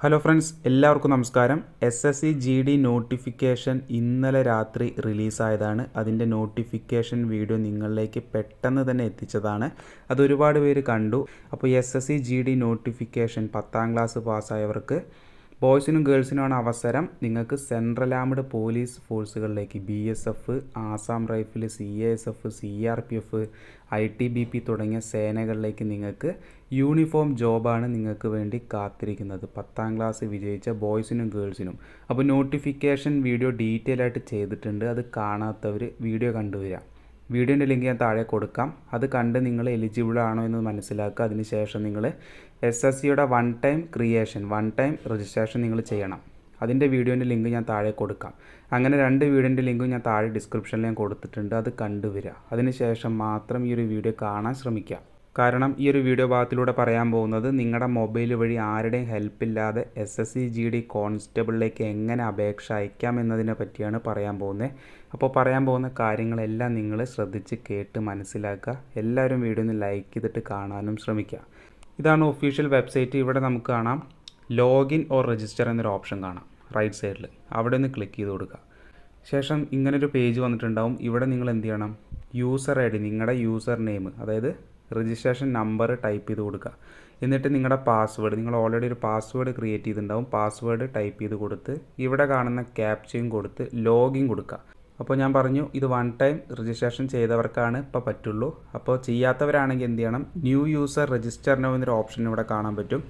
Hello friends എല്ലാവർക്കും നമസ്കാരം. S S C G D notification ഇന്നലെ രാത്രി റിലീസായതാണ് അതിന്റെ നോട്ടിഫിക്കേഷൻ വീഡിയോ നിങ്ങളിലേക്ക് പെട്ടെന്ന് തന്നെ എത്തിച്ചതാണ്. അത് ഒരുപാട് പേര് കണ്ടു. അപ്പോൾ S S C G D notification പത്താം ക്ലാസ് പാസ്സായവർക്ക് ബോയ്സിനും ഗേൾസിനുമാണ് അവസരം. നിങ്ങൾക്ക് central armed police ഫോഴ്സുകളിലേക്ക് B S F Assam rifle C S F C R P F I T B P തുടങ്ങിയ സേനകളിലേക്ക് നിങ്ങൾക്ക് യൂണിഫോം ജോബാണ് നിങ്ങൾക്ക് വേണ്ടി കാത്തിരിക്കുന്നത്. പത്താം ക്ലാസ് വിജയിച്ച ബോയ്സിനും ഗേൾസിനും. അപ്പോൾ നോട്ടിഫിക്കേഷൻ വീഡിയോ ഡീറ്റെയിൽ ആയിട്ട് ചെയ്തിട്ടുണ്ട്. അത് കാണാത്തവർ വീഡിയോ കണ്ടുവരാം വീഡിയോന്റെ ലിങ്ക് ഞാൻ താഴെ കൊടുക്കാം. അത് കണ്ട് നിങ്ങൾ എലിജിബിൾ ആണോ എന്ന് മനസ്സിലാക്കുക. അതിനുശേഷം നിങ്ങൾ എസ് എസ് സിയുടെ one time creation one time registration നിങ്ങൾ ചെയ്യണം. അതിന്റെ വീഡിയോന്റെ ലിങ്ക് ഞാൻ താഴെ കൊടുക്കാം. അങ്ങനെ രണ്ട് വീഡിയോന്റെ ലിങ്കും ഞാൻ താഴെ ഡിസ്ക്രിപ്ഷനിൽ ഞാൻ കൊടുത്തിട്ടുണ്ട്. അത് കണ്ടുവരിക. അതിനുശേഷം മാത്രം ഈ ഒരു വീഡിയോ കാണാൻ ശ്രമിക്കുക. കാരണം ഈ ഒരു വീഡിയോ ഭാഗത്തിലൂടെ പറയാൻ പോകുന്നത് നിങ്ങളുടെ മൊബൈൽ വഴി ആരുടെയും ഹെൽപ്പില്ലാതെ S S C G D കോൺസ്റ്റബിളിലേക്ക് എങ്ങനെ അപേക്ഷ അയക്കാം എന്നതിനെ പറ്റിയാണ് പറയാൻ പോകുന്നത്. അപ്പോൾ പറയാൻ പോകുന്ന കാര്യങ്ങളെല്ലാം നിങ്ങൾ ശ്രദ്ധിച്ച് കേട്ട് മനസ്സിലാക്കുക. എല്ലാവരും വീഡിയോ ഒന്ന് ലൈക്ക് ചെയ്തിട്ട് കാണാനും ശ്രമിക്കുക. ഇതാണ് ഒഫീഷ്യൽ വെബ്സൈറ്റ് ഇവിടെ നമുക്ക് കാണാം. ലോഗിൻ ഓർ രജിസ്റ്റർ എന്നൊരു ഓപ്ഷൻ കാണാം. റൈറ്റ് സൈഡിൽ അവിടെ ഒന്ന് ക്ലിക്ക് ചെയ്ത് കൊടുക്കുക. ശേഷം ഇങ്ങനൊരു പേജ് വന്നിട്ടുണ്ടാവും. ഇവിടെ നിങ്ങൾ എന്ത് ചെയ്യണം? യൂസർ ഐ ഡി നിങ്ങളുടെ യൂസർ നെയിം അതായത് രജിസ്ട്രേഷൻ നമ്പർ ടൈപ്പ് ചെയ്ത് കൊടുക്കുക. എന്നിട്ട് നിങ്ങളുടെ പാസ്വേഡ് നിങ്ങൾ ഓൾറെഡി ഒരു പാസ്വേഡ് ക്രിയേറ്റ് ചെയ്തിട്ടുണ്ടാവും. പാസ്വേഡ് ടൈപ്പ് ചെയ്ത് കൊടുത്ത് ഇവിടെ കാണുന്ന ക്യാപ്ചയും കൊടുത്ത് ലോഗിൻ കൊടുക്കുക. അപ്പോൾ ഞാൻ പറഞ്ഞു ഇത് വൺ ടൈം രജിസ്ട്രേഷൻ ചെയ്തവർക്കാണ് ഇപ്പോൾ പറ്റുള്ളൂ. അപ്പോൾ ചെയ്യാത്തവരാണെങ്കിൽ എന്ത് ചെയ്യണം? ന്യൂ യൂസർ രജിസ്റ്റർ നോ എന്നൊരു ഓപ്ഷൻ ഇവിടെ കാണാൻ പറ്റും.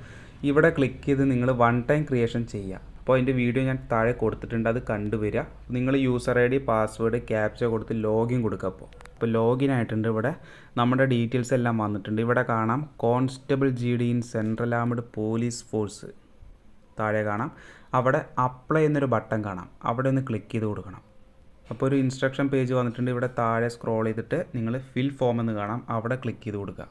ഇവിടെ ക്ലിക്ക് ചെയ്ത് നിങ്ങൾ വൺ ടൈം ക്രിയേഷൻ ചെയ്യുക. അപ്പോൾ അതിന്റെ വീഡിയോ ഞാൻ താഴെ കൊടുത്തിട്ടുണ്ട് അത് കണ്ടുവരിക. നിങ്ങൾ user I D password captcha കൊടുത്ത് ലോഗിൻ കൊടുക്കുക അപ്പോൾ. ഇപ്പോൾ ലോഗിൻ ആയിട്ടുണ്ട് ഇവിടെ. നമ്മുടെ ഡീറ്റെയിൽസ് എല്ലാം വന്നിട്ടുണ്ട്. ഇവിടെ കാണാം constable G D in central armed police force താഴെ കാണാം. അവിടെ അപ്ലൈ എന്നൊരു ബട്ടൺ കാണാം. അവിടെ ഒന്ന് ക്ലിക്ക് ചെയ്ത് കൊടുക്കണം. അപ്പോൾ ഒരു ഇൻസ്ട്രക്ഷൻ പേജ് വന്നിട്ടുണ്ട്. ഇവിടെ താഴെ സ്ക്രോൾ ചെയ്തിട്ട് നിങ്ങൾ ഫിൽ ഫോം എന്ന് കാണാം. അവിടെ ക്ലിക്ക് ചെയ്ത് കൊടുക്കുക.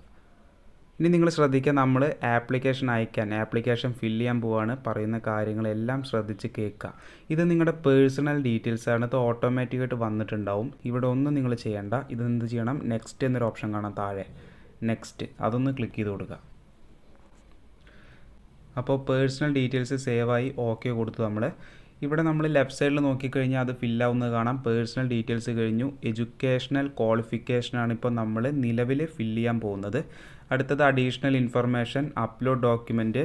ഇനി നിങ്ങൾ ശ്രദ്ധിക്കുക നമ്മൾ ആപ്ലിക്കേഷൻ അയക്കാൻ ആപ്ലിക്കേഷൻ ഫില്ല് ചെയ്യാൻ പോവാണ്. പറയുന്ന കാര്യങ്ങളെല്ലാം ശ്രദ്ധിച്ച് കേൾക്കുക. ഇത് നിങ്ങളുടെ പേഴ്സണൽ ഡീറ്റെയിൽസ് ആണ്. ഇത് ഓട്ടോമാറ്റിക്കായിട്ട് വന്നിട്ടുണ്ടാവും. ഇവിടെ ഒന്നും നിങ്ങൾ ചെയ്യേണ്ട. ഇത് എന്ത് ചെയ്യണം? നെക്സ്റ്റ് എന്നൊരു ഓപ്ഷൻ കാണാം താഴെ. നെക്സ്റ്റ് അതൊന്ന് ക്ലിക്ക് ചെയ്ത് കൊടുക്കുക. അപ്പോൾ പേഴ്സണൽ ഡീറ്റെയിൽസ് സേവായി ഓക്കെ കൊടുത്തു നമ്മൾ ഇവിടെ നമ്മൾ ലെഫ്റ്റ് സൈഡിൽ നോക്കിക്കഴിഞ്ഞാൽ അത് ഫില്ലാവുന്നത് കാണാം. പേഴ്സണൽ ഡീറ്റെയിൽസ് കഴിഞ്ഞു. എഡ്യൂക്കേഷണൽ ക്വാളിഫിക്കേഷനാണ് ഇപ്പോൾ നമ്മൾ നിലവിൽ ഫില്ല് ചെയ്യാൻ പോകുന്നത്. അടുത്തത് additional information upload document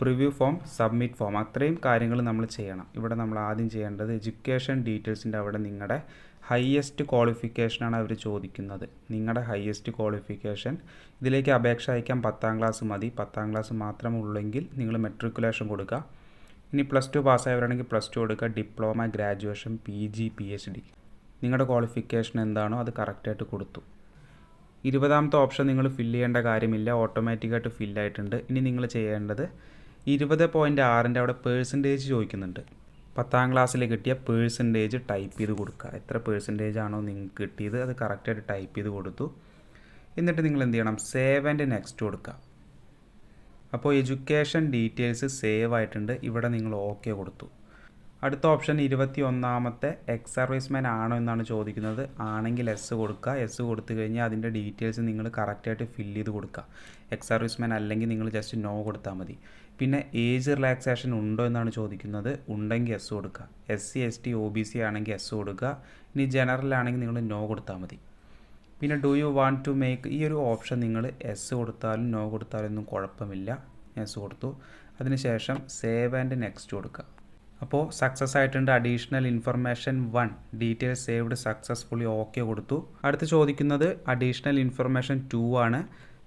preview form submit form അത്രയും കാര്യങ്ങൾ നമ്മൾ ചെയ്യണം. ഇവിടെ നമ്മൾ ആദ്യം ചെയ്യേണ്ടത് എഡ്യൂക്കേഷൻ ഡീറ്റെയിൽസിന്റെ അവിടെ നിങ്ങളുടെ ഹയസ്റ്റ് ക്വാളിഫിക്കേഷനാണ് അവർ ചോദിക്കുന്നത്. നിങ്ങളുടെ ഹയസ്റ്റ് ക്വാളിഫിക്കേഷൻ ഇതിലേക്ക് അപേക്ഷ അയക്കാൻ പത്താം ക്ലാസ് മതി. പത്താം ക്ലാസ് മാത്രമുള്ളെങ്കിൽ നിങ്ങൾ മെട്രിക്കുലേഷൻ കൊടുക്കുക ഇനി പ്ലസ് ടു പാസ്സായവരാണെങ്കിൽ പ്ലസ് ടു കൊടുക്കുക. Diploma graduation P G P H D നിങ്ങളുടെ ക്വാളിഫിക്കേഷൻ എന്താണോ അത് കറക്റ്റായിട്ട് കൊടുത്തു. ഇരുപതാമത്തെ ഓപ്ഷൻ നിങ്ങൾ ഫില്ല് ചെയ്യേണ്ട കാര്യമില്ല. ഓട്ടോമാറ്റിക്കായിട്ട് ഫില്ലായിട്ടുണ്ട് ഇനി നിങ്ങൾ ചെയ്യേണ്ടത് ഇരുപത് പോയിന്റ് ആറിന്റെ അവിടെ പേഴ്സന്റേജ് ചോദിക്കുന്നുണ്ട്. പത്താം ക്ലാസ്സിൽ കിട്ടിയ പേഴ്സന്റേജ് ടൈപ്പ് ചെയ്ത് കൊടുക്കുക. എത്ര പേഴ്സന്റേജ് ആണോ നിങ്ങൾക്ക് കിട്ടിയത് അത് കറക്റ്റായിട്ട് ടൈപ്പ് ചെയ്ത് കൊടുത്തു. എന്നിട്ട് നിങ്ങൾ എന്ത് ചെയ്യണം? സേവ് ആൻഡ് നെക്സ്റ്റ് കൊടുക്കുക. അപ്പോൾ എഡ്യൂക്കേഷൻ ഡീറ്റെയിൽസ് സേവ് ആയിട്ടുണ്ട്. ഇവിടെ നിങ്ങൾ ഓക്കെ കൊടുത്തു. അടുത്ത ഓപ്ഷൻ ഇരുപത്തി ഒന്നാമത്തെ എക്സ് സർവീസ്മാൻ ആണോ എന്നാണ് ചോദിക്കുന്നത്. ആണെങ്കിൽ എസ് കൊടുക്കുക. എസ് കൊടുത്തു കഴിഞ്ഞാൽ അതിന്റെ ഡീറ്റെയിൽസ് നിങ്ങൾ കറക്റ്റായിട്ട് ഫില്ല് ചെയ്ത് കൊടുക്കുക. എക്സ് സർവീസ്മാൻ അല്ലെങ്കിൽ നിങ്ങൾ ജസ്റ്റ് നോ കൊടുത്താൽ മതി. പിന്നെ ഏജ് റിലാക്സേഷൻ ഉണ്ടോ എന്നാണ് ചോദിക്കുന്നത്. ഉണ്ടെങ്കിൽ എസ് കൊടുക്കുക. S C S T O B C ആണെങ്കിൽ എസ് കൊടുക്കുക. ഇനി ജനറൽ ആണെങ്കിൽ നിങ്ങൾ നോ കൊടുത്താൽ മതി. പിന്നെ do you want to make ഈ ഒരു ഓപ്ഷൻ നിങ്ങൾ എസ് കൊടുത്താലും നോ കൊടുത്താലും ഒന്നും കുഴപ്പമില്ല. എസ് കൊടുത്തു. അതിനുശേഷം സേവ് ആൻഡ് നെക്സ്റ്റ് കൊടുക്കുക. അപ്പോൾ സക്സസ് ആയിട്ടുണ്ട്. Additional information one details saved successfully okay കൊടുത്തു. അടുത്ത് ചോദിക്കുന്നത് അഡീഷണൽ ഇൻഫർമേഷൻ ടു ആണ്.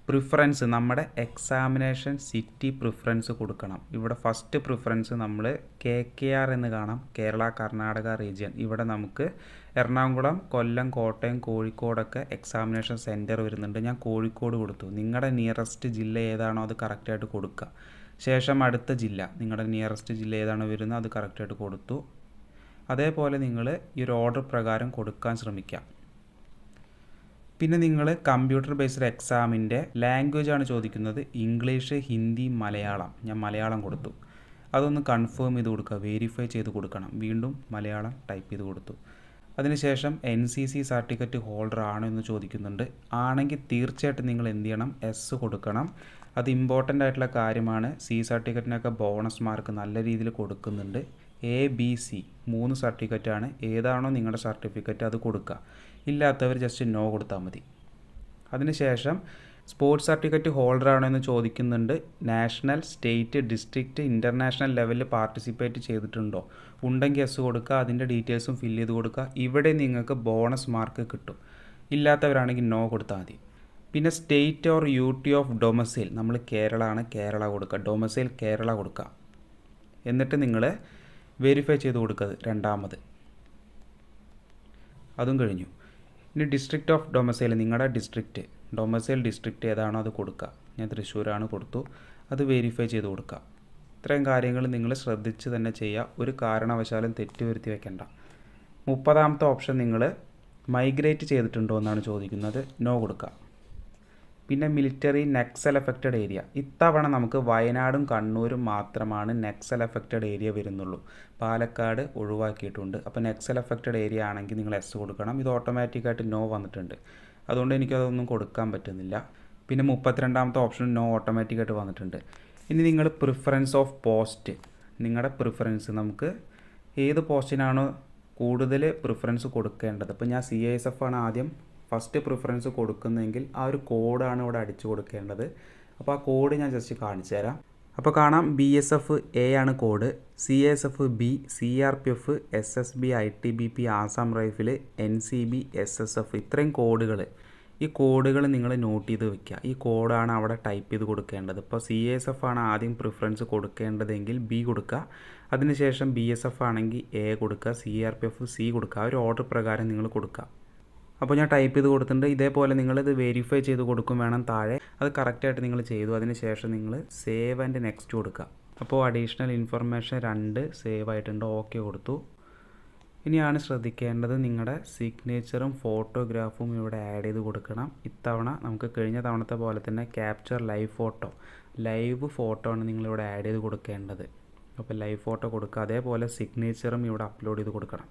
പ്രിഫറൻസ് നമ്മുടെ എക്സാമിനേഷൻ സിറ്റി പ്രിഫറൻസ് കൊടുക്കണം. ഇവിടെ ഫസ്റ്റ് പ്രിഫറൻസ് നമ്മൾ കെ കെ ആർ എന്ന് കാണാം. കേരള കർണാടക റീജിയൻ ഇവിടെ നമുക്ക് എറണാകുളം കൊല്ലം കോട്ടയം കോഴിക്കോടൊക്കെ എക്സാമിനേഷൻ സെന്റർ വരുന്നുണ്ട്. ഞാൻ കോഴിക്കോട് കൊടുത്തു. നിങ്ങളുടെ നിയറസ്റ്റ് ജില്ല ഏതാണോ അത് കറക്റ്റായിട്ട് കൊടുക്കുക ശേഷം അടുത്ത ജില്ല. നിങ്ങളുടെ നിയറസ്റ്റ് ജില്ല ഏതാണോ വരുന്നത്? അത് കറക്റ്റായിട്ട് കൊടുത്തു. അതേപോലെ നിങ്ങൾ ഈ ഒരു ഓർഡർ പ്രകാരം കൊടുക്കാൻ ശ്രമിക്കാം. പിന്നെ നിങ്ങൾ കമ്പ്യൂട്ടർ ബേസ്ഡ് എക്സാമിന്റെ ലാംഗ്വേജ് ആണ് ചോദിക്കുന്നത്. ഇംഗ്ലീഷ് ഹിന്ദി മലയാളം. ഞാൻ മലയാളം കൊടുത്തു. അതൊന്ന് കൺഫേം ചെയ്ത് കൊടുക്കുക. വെരിഫൈ ചെയ്ത് കൊടുക്കണം. വീണ്ടും മലയാളം ടൈപ്പ് ചെയ്ത് കൊടുത്തു. അതിനുശേഷം N C C certificate holder ആണോ എന്ന് ചോദിക്കുന്നുണ്ട്. ആണെങ്കിൽ തീർച്ചയായിട്ടും നിങ്ങൾ എന്ത് ചെയ്യണം? എസ് കൊടുക്കണം. അത് ഇമ്പോർട്ടന്റ് ആയിട്ടുള്ള കാര്യമാണ്. സി സർട്ടിഫിക്കറ്റിനൊക്കെ ബോണസ് മാർക്ക് നല്ല രീതിയിൽ കൊടുക്കുന്നുണ്ട്. എ ബി സി മൂന്ന് സർട്ടിഫിക്കറ്റാണ് ഏതാണോ നിങ്ങളുടെ സർട്ടിഫിക്കറ്റ് അത് കൊടുക്കുക. ഇല്ലാത്തവർ ജസ്റ്റ് നോ കൊടുത്താൽ മതി. അതിനുശേഷം സ്പോർട്സ് സർട്ടിഫിക്കറ്റ് ഹോൾഡർ ആണോ എന്ന് ചോദിക്കുന്നുണ്ട്. നാഷണൽ സ്റ്റേറ്റ് ഡിസ്ട്രിക്റ്റ് ഇന്റർനാഷണൽ ലെവലിൽ പാർട്ടിസിപ്പേറ്റ് ചെയ്തിട്ടുണ്ടോ? ഉണ്ടെങ്കിൽ എസ് കൊടുക്കുക അതിന്റെ ഡീറ്റെയിൽസും ഫില്ല് ചെയ്ത് കൊടുക്കുക. ഇവിടെ നിങ്ങൾക്ക് ബോണസ് മാർക്ക് കിട്ടും. ഇല്ലാത്തവരാണെങ്കിൽ നോ കൊടുത്താൽ മതി. പിന്നെ state or U T of domicile നമ്മൾ കേരള ആണ് കേരള കൊടുക്കുക. ഡൊമസൈൽ കേരള കൊടുക്കുക. എന്നിട്ട് നിങ്ങൾ വെരിഫൈ ചെയ്ത് കൊടുക്കുക രണ്ടാമത്. അതും കഴിഞ്ഞു. ഇനി ഡിസ്ട്രിക്റ്റ് ഓഫ് ഡൊമസൈൽ നിങ്ങളുടെ ഡിസ്ട്രിക്റ്റ് ഡൊമസൈൽ ഡിസ്ട്രിക്റ്റ് ഏതാണോ അത് കൊടുക്കുക ഞാൻ തൃശ്ശൂരാണ് കൊടുത്തു. അത് വെരിഫൈ ചെയ്ത് കൊടുക്കുക ഇത്രയും കാര്യങ്ങൾ നിങ്ങൾ ശ്രദ്ധിച്ച് തന്നെ ചെയ്യുക ഒരു കാരണവശാലും തെറ്റ് വരുത്തി വെക്കണ്ട. മുപ്പതാമത്തെ ഓപ്ഷൻ നിങ്ങൾ മൈഗ്രേറ്റ് ചെയ്തിട്ടുണ്ടോ എന്നാണ് ചോദിക്കുന്നത്. നോ കൊടുക്കുക പിന്നെ മിലിറ്ററി നെക്സൽ എഫക്റ്റഡ് ഏരിയ ഇത്തവണ നമുക്ക് വയനാടും കണ്ണൂരും മാത്രമാണ് നെക്സൽ എഫക്റ്റഡ് ഏരിയ വരുന്നുള്ളൂ. പാലക്കാട് ഒഴിവാക്കിയിട്ടുണ്ട്. അപ്പോൾ നെക്സൽ എഫക്റ്റഡ് ഏരിയ ആണെങ്കിൽ നിങ്ങൾ എസ് കൊടുക്കണം. ഇത് ഓട്ടോമാറ്റിക്കായിട്ട് നോ വന്നിട്ടുണ്ട്. അതുകൊണ്ട് എനിക്കതൊന്നും കൊടുക്കാൻ പറ്റുന്നില്ല. പിന്നെ മുപ്പത്തിരണ്ടാമത്തെ ഓപ്ഷൻ നോ ഓട്ടോമാറ്റിക്കായിട്ട് വന്നിട്ടുണ്ട്. ഇനി നിങ്ങൾ പ്രിഫറൻസ് ഓഫ് പോസ്റ്റ് നിങ്ങളുടെ പ്രിഫറൻസ് നമുക്ക് ഏത് പോസ്റ്റിനാണോ കൂടുതൽ പ്രിഫറൻസ് കൊടുക്കേണ്ടത്? ഇപ്പോൾ ഞാൻ സി എസ് എഫ് ആണ് ആദ്യം ഫസ്റ്റ് പ്രിഫറൻസ് കൊടുക്കുന്നതെങ്കിൽ ആ ഒരു കോഡാണ് ഇവിടെ അടിച്ചു കൊടുക്കേണ്ടത്. അപ്പോൾ ആ കോഡ് ഞാൻ ജസ്റ്റ് കാണിച്ചു തരാം. അപ്പോൾ കാണാം ബി എസ് എഫ് എ ആണ് code C S F B C R P F S S B I T B P Assam rifle N C B S S F ഇത്രയും കോഡുകൾ ഈ കോഡുകൾ നിങ്ങൾ നോട്ട് ചെയ്ത് വെക്കുക. ഈ കോഡാണ് അവിടെ ടൈപ്പ് ചെയ്ത് കൊടുക്കേണ്ടത്. ഇപ്പോൾ സി എസ് എഫ് ആണ് ആദ്യം പ്രിഫറൻസ് കൊടുക്കേണ്ടതെങ്കിൽ ബി കൊടുക്കുക. അതിനുശേഷം ബി എസ് എഫ് ആണെങ്കിൽ എ കൊടുക്കുക. C R P F C കൊടുക്കുക. ഒരു ഓർഡർ പ്രകാരം നിങ്ങൾ കൊടുക്കുക. അപ്പോൾ ഞാൻ ടൈപ്പ് ചെയ്ത് കൊടുത്തിട്ടുണ്ട്. ഇതേപോലെ നിങ്ങളിത് വെരിഫൈ ചെയ്ത് കൊടുക്കും വേണം താഴെ. അത് കറക്റ്റായിട്ട് നിങ്ങൾ ചെയ്തു. അതിന് ശേഷം നിങ്ങൾ സേവ് ആൻഡ് നെക്സ്റ്റ് കൊടുക്കുക. അപ്പോൾ അഡീഷണൽ ഇൻഫർമേഷൻ രണ്ട് സേവ് ആയിട്ടുണ്ട്. ഓക്കെ കൊടുത്തു. ഇനിയാണ് ശ്രദ്ധിക്കേണ്ടത് നിങ്ങളുടെ സിഗ്നേച്ചറും ഫോട്ടോഗ്രാഫും ഇവിടെ ആഡ് ചെയ്ത് കൊടുക്കണം. ഇത്തവണ നമുക്ക് കഴിഞ്ഞ തവണത്തെ പോലെ തന്നെ capture live photo live photo ആണ് നിങ്ങളിവിടെ ആഡ് ചെയ്ത് കൊടുക്കേണ്ടത്. അപ്പോൾ ലൈവ് ഫോട്ടോ കൊടുക്കുക. അതേപോലെ സിഗ്നേച്ചറും ഇവിടെ അപ്ലോഡ് ചെയ്ത് കൊടുക്കണം.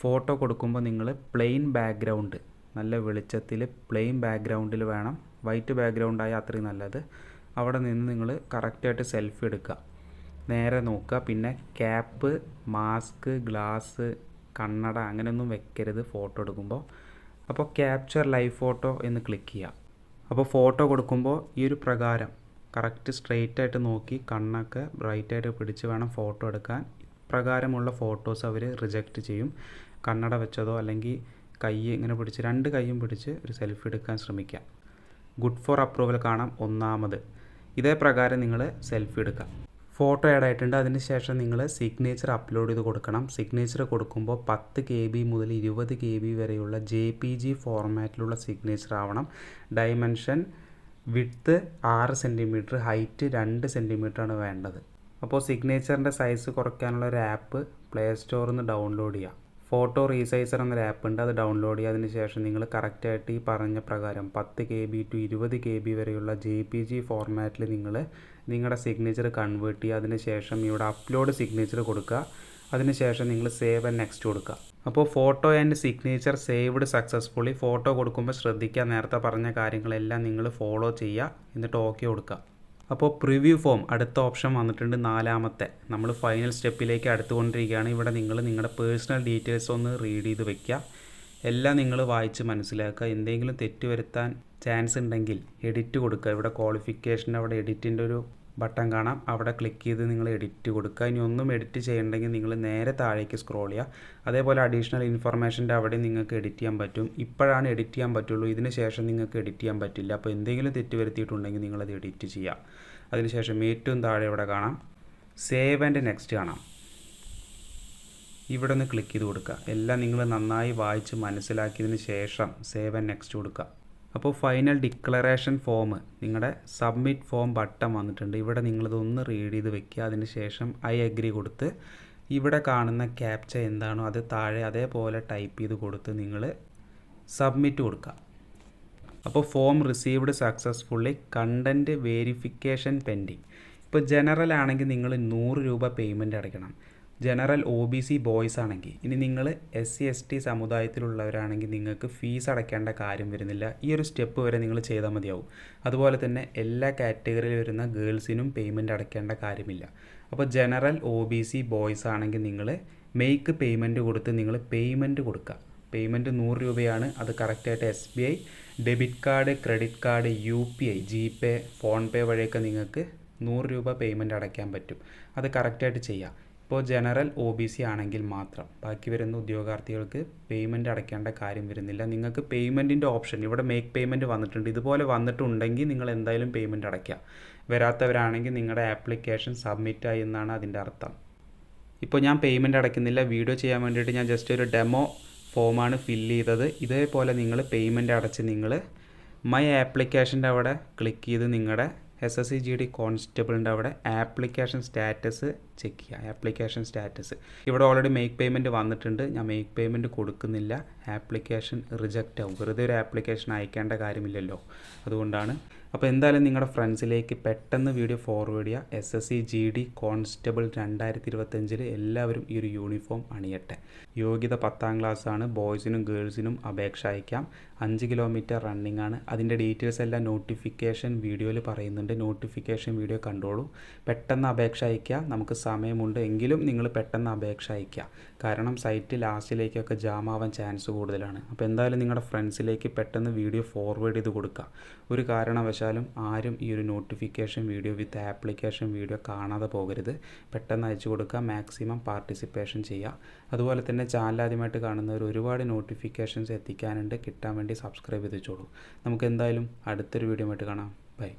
ഫോട്ടോ കൊടുക്കുമ്പോൾ നിങ്ങൾ പ്ലെയിൻ ബാക്ക്ഗ്രൗണ്ട് നല്ല വെളിച്ചത്തിൽ പ്ലെയിൻ ബാക്ക്ഗ്രൗണ്ടിൽ വേണം. വൈറ്റ് ബാക്ക്ഗ്രൗണ്ട് ആയാൽ അത്രയും നല്ലത്. അവിടെ നിന്ന് നിങ്ങൾ കറക്റ്റായിട്ട് സെൽഫി എടുക്കുക. നേരെ നോക്കുക. പിന്നെ ക്യാപ്പ് മാസ്ക് ഗ്ലാസ് കണ്ണട അങ്ങനെയൊന്നും വെക്കരുത് ഫോട്ടോ എടുക്കുമ്പോൾ. അപ്പോൾ ക്യാപ്ചർ ലൈവ് ഫോട്ടോ എന്ന് ക്ലിക്ക് ചെയ്യുക. അപ്പോൾ ഫോട്ടോ കൊടുക്കുമ്പോൾ ഈ ഒരു പ്രകാരം കറക്റ്റ് സ്ട്രെയിറ്റ് ആയിട്ട് നോക്കി കണ്ണൊക്കെ ബ്രൈറ്റ് ആയിട്ട് പിടിച്ച് വേണം ഫോട്ടോ എടുക്കാൻ. ഇപ്രകാരമുള്ള ഫോട്ടോസ് അവർ റിജക്റ്റ് ചെയ്യും. കണ്ണട വെച്ചതോ അല്ലെങ്കിൽ കൈ ഇങ്ങനെ പിടിച്ച് രണ്ട് കൈയും പിടിച്ച് ഒരു സെൽഫി എടുക്കാൻ ശ്രമിക്കുക ഗുഡ് ഫോർ അപ്രൂവൽ കാണാം. ഒന്നാമത് ഇതേ പ്രകാരം നിങ്ങൾ സെൽഫി എടുക്കുക. ഫോട്ടോ ആഡ് ആയിട്ടുണ്ട്. അതിന് ശേഷം നിങ്ങൾ സിഗ്നേച്ചർ അപ്ലോഡ് ചെയ്ത് കൊടുക്കണം. സിഗ്നേച്ചർ കൊടുക്കുമ്പോൾ പത്ത് കെ ബി മുതൽ ഇരുപത് കെ ബി വരെയുള്ള ജെ പി ജി ഫോർമാറ്റിലുള്ള സിഗ്നേച്ചർ ആവണം. ഡയമെൻഷൻ വിഡ്ത്ത് ആറ് സെന്റിമീറ്റർ ഹൈറ്റ് രണ്ട് ആണ് വേണ്ടത്. അപ്പോൾ സിഗ്നേച്ചറിന്റെ സൈസ് കുറയ്ക്കാനുള്ള ഒരു ആപ്പ് പ്ലേ സ്റ്റോറിൽ നിന്ന് ഡൗൺലോഡ് ചെയ്യുക ഫോട്ടോ റീസൈസർ എന്നൊരു ആപ്പ് ഉണ്ട് അത് ഡൗൺലോഡ് ചെയ്തതിന് ശേഷം നിങ്ങൾ കറക്റ്റായിട്ട് ഈ പറഞ്ഞ പ്രകാരം പത്ത് കെ ബി ടു ഇരുപത് കെ ബി വരെയുള്ള ജെ പി ജി ഫോർമാറ്റിൽ നിങ്ങൾ നിങ്ങളുടെ സിഗ്നേച്ചർ കൺവേർട്ട് ചെയ്യുക. അതിന് ശേഷം ഇവിടെ അപ്ലോഡ് സിഗ്നേച്ചർ കൊടുക്കുക. അതിനുശേഷം നിങ്ങൾ സേവ് ആൻഡ് നെക്സ്റ്റ് കൊടുക്കുക. അപ്പോൾ photo and signature saved successfully photo കൊടുക്കുമ്പോൾ ശ്രദ്ധിക്കുക. നേരത്തെ പറഞ്ഞ കാര്യങ്ങളെല്ലാം നിങ്ങൾ ഫോളോ ചെയ്യുക. എന്നിട്ട് ഓക്കെ കൊടുക്കുക. അപ്പോൾ പ്രിവ്യൂ ഫോം അടുത്ത ഓപ്ഷൻ വന്നിട്ടുണ്ട് നാലാമത്തെ. നമ്മൾ ഫൈനൽ സ്റ്റെപ്പിലേക്ക് അടുത്തുകൊണ്ടിരിക്കുകയാണ്. ഇവിടെ നിങ്ങൾ നിങ്ങളുടെ പേഴ്സണൽ ഡീറ്റെയിൽസ് ഒന്ന് റീഡ് ചെയ്ത് വെക്കുക. എല്ലാം നിങ്ങൾ വായിച്ച് മനസ്സിലാക്കുക. എന്തെങ്കിലും തെറ്റ് വരുത്താൻ ചാൻസ് ഉണ്ടെങ്കിൽ എഡിറ്റ് കൊടുക്കുക. ഇവിടെ ക്വാളിഫിക്കേഷൻ അവിടെ എഡിറ്റിന്റെ ഒരു ബട്ടൺ കാണാം. അവിടെ ക്ലിക്ക് ചെയ്ത് നിങ്ങൾ എഡിറ്റ് കൊടുക്കുക. ഇനി ഒന്നും എഡിറ്റ് ചെയ്യണമെങ്കിൽ നിങ്ങൾ നേരെ താഴേക്ക് സ്ക്രോൾ ചെയ്യുക. അതേപോലെ അഡീഷണൽ ഇൻഫർമേഷന്റെ അവിടെ നിങ്ങൾക്ക് എഡിറ്റ് ചെയ്യാൻ പറ്റും. ഇപ്പോഴാണ് എഡിറ്റ് ചെയ്യാൻ പറ്റുള്ളൂ. ഇതിന് ശേഷം നിങ്ങൾക്ക് എഡിറ്റ് ചെയ്യാൻ പറ്റില്ല. അപ്പോൾ എന്തെങ്കിലും തെറ്റ് വരുത്തിയിട്ടുണ്ടെങ്കിൽ നിങ്ങളത് എഡിറ്റ് ചെയ്യുക. അതിനുശേഷം ഏറ്റവും താഴെ ഇവിടെ കാണാം. സേവ് ആൻഡ് നെക്സ്റ്റ് കാണാം. ഇവിടെ ഒന്ന് ക്ലിക്ക് ചെയ്ത് കൊടുക്കുക. എല്ലാം നിങ്ങൾ നന്നായി വായിച്ച് മനസ്സിലാക്കിയതിന് ശേഷം സേവ് ആൻഡ് നെക്സ്റ്റ് കൊടുക്കുക. അപ്പോൾ ഫൈനൽ ഡിക്ലറേഷൻ ഫോം നിങ്ങളുടെ സബ്മിറ്റ് ഫോം ബട്ടൺ വന്നിട്ടുണ്ട്. ഇവിടെ നിങ്ങളിതൊന്ന് റീഡ് ചെയ്ത് വെക്കുക. അതിന് ശേഷം ഐ അഗ്രി കൊടുത്ത് ഇവിടെ കാണുന്ന ക്യാപ്ച എന്താണോ അത് താഴെ അതേപോലെ ടൈപ്പ് ചെയ്ത് കൊടുത്ത് നിങ്ങൾ സബ്മിറ്റ് കൊടുക്കുക. അപ്പോൾ form received successfully content verification pending ഇപ്പോൾ ജനറൽ ആണെങ്കിൽ നിങ്ങൾ നൂറ് രൂപ പേയ്മെന്റ് അടയ്ക്കണം. General O B C boys ആണെങ്കിൽ ഇനി നിങ്ങൾ എസ് സി എസ് ടി സമുദായത്തിലുള്ളവരാണെങ്കിൽ നിങ്ങൾക്ക് ഫീസ് അടയ്ക്കേണ്ട കാര്യം വരുന്നില്ല. ഈ ഒരു സ്റ്റെപ്പ് വരെ നിങ്ങൾ ചെയ്താൽ മതിയാവും. അതുപോലെ തന്നെ എല്ലാ കാറ്റഗറിയിൽ വരുന്ന ഗേൾസിനും പേയ്മെന്റ് അടയ്ക്കേണ്ട കാര്യമില്ല. അപ്പോൾ general O B C boys ആണെങ്കിൽ നിങ്ങൾ മെയ്ക്ക് പേയ്മെന്റ് കൊടുത്ത് നിങ്ങൾ പേയ്മെന്റ് കൊടുക്കുക. പേയ്മെന്റ് നൂറ് രൂപയാണ്. അത് കറക്റ്റായിട്ട് S B I debit card credit card U P I G pay PhonePe വഴിയൊക്കെ നിങ്ങൾക്ക് നൂറ് രൂപ പേയ്മെന്റ് അടയ്ക്കാൻ പറ്റും. അത് കറക്റ്റായിട്ട് ചെയ്യാം ഇപ്പോൾ ജനറൽ ഒ ബി സി ആണെങ്കിൽ മാത്രം. ബാക്കി വരുന്ന ഉദ്യോഗാർത്ഥികൾക്ക് പേയ്മെന്റ് അടയ്ക്കേണ്ട കാര്യം വരുന്നില്ല. നിങ്ങൾക്ക് പേയ്മെന്റിന്റെ ഓപ്ഷൻ ഇവിടെ മേക്ക് പേയ്മെന്റ് വന്നിട്ടുണ്ട്. ഇതുപോലെ വന്നിട്ടുണ്ടെങ്കിൽ നിങ്ങൾ എന്തായാലും പേയ്മെന്റ് അടയ്ക്കുക. വരാത്തവരാണെങ്കിൽ നിങ്ങളുടെ ആപ്ലിക്കേഷൻ സബ്മിറ്റ് ആയി എന്നാണ് അതിന്റെ അർത്ഥം. ഇപ്പോൾ ഞാൻ പേയ്മെന്റ് അടയ്ക്കുന്നില്ല. വീഡിയോ ചെയ്യാൻ വേണ്ടിയിട്ട് ഞാൻ ജസ്റ്റ് ഒരു ഡെമോ ഫോമാണ് ഫില്ല് ചെയ്തത്. ഇതേപോലെ നിങ്ങൾ പേയ്മെന്റ് അടച്ച് നിങ്ങൾ മൈ ആപ്ലിക്കേഷന്റെ അവിടെ ക്ലിക്ക് ചെയ്ത് നിങ്ങളുടെ S S C G D കോൺസ്റ്റബിളിന്റെ അവിടെ ആപ്ലിക്കേഷൻ സ്റ്റാറ്റസ് ചെക്ക് ചെയ്യുക. Application status. ഇവിടെ ഓൾറെഡി മേക്ക് പേയ്മെന്റ് വന്നിട്ടുണ്ട്. ഞാൻ മേക്ക് പേയ്മെന്റ് കൊടുക്കുന്നില്ല. ആപ്ലിക്കേഷൻ റിജക്റ്റ് ആവും. വെറുതെ ഒരു ആപ്ലിക്കേഷൻ അയക്കേണ്ട കാര്യമില്ലല്ലോ. അതുകൊണ്ടാണ് അപ്പോൾ എന്തായാലും നിങ്ങളുടെ ഫ്രണ്ട്സിലേക്ക് പെട്ടെന്ന് വീഡിയോ ഫോർവേഡ് ചെയ്യുക S S C G D constable രണ്ടായിരത്തി ഇരുപത്തഞ്ചിൽ എല്ലാവരും ഈ ഒരു യൂണിഫോം അണിയട്ടെ. യോഗ്യത പത്താം ക്ലാസ് ആണ്. ബോയ്സിനും ഗേൾസിനും അപേക്ഷ അയക്കാം. അഞ്ച് കിലോമീറ്റർ റണ്ണിംഗ് ആണ്. അതിന്റെ ഡീറ്റെയിൽസ് എല്ലാം നോട്ടിഫിക്കേഷൻ വീഡിയോയിൽ പറയുന്നുണ്ട്. നോട്ടിഫിക്കേഷൻ വീഡിയോ കണ്ടോളൂ. പെട്ടെന്ന് അപേക്ഷ അയക്കുക നമുക്ക് സമയമുണ്ട്. എങ്കിലും നിങ്ങൾ പെട്ടെന്ന് അപേക്ഷ അയക്കുക കാരണം സൈറ്റ് ലാസ്റ്റിലേക്കൊക്കെ ജാം ആവാൻ ചാൻസ് കൂടുതലാണ്. അപ്പോൾ എന്തായാലും നിങ്ങളുടെ ഫ്രണ്ട്സിലേക്ക് പെട്ടെന്ന് വീഡിയോ ഫോർവേഡ് ചെയ്ത് കൊടുക്കുക ഒരു കാരണവശാലും ആരും ഈ ഒരു notification video with application video കാണാതെ പോകരുത്. പെട്ടെന്ന് അയച്ചു കൊടുക്കുക മാക്സിമം പാർട്ടിസിപ്പേഷൻ ചെയ്യുക അതുപോലെ തന്നെ ചാനൽ ആദ്യമായിട്ട് കാണുന്നവർ ഒരുപാട് നോട്ടിഫിക്കേഷൻസ് എത്തിക്കാനുണ്ട്. കിട്ടാൻ വേണ്ടി സബ്സ്ക്രൈബ് ചെയ്ത് വെച്ചോളൂ. നമുക്ക് എന്തായാലും അടുത്തൊരു വീഡിയോ ആയിട്ട് കാണാം. ബൈ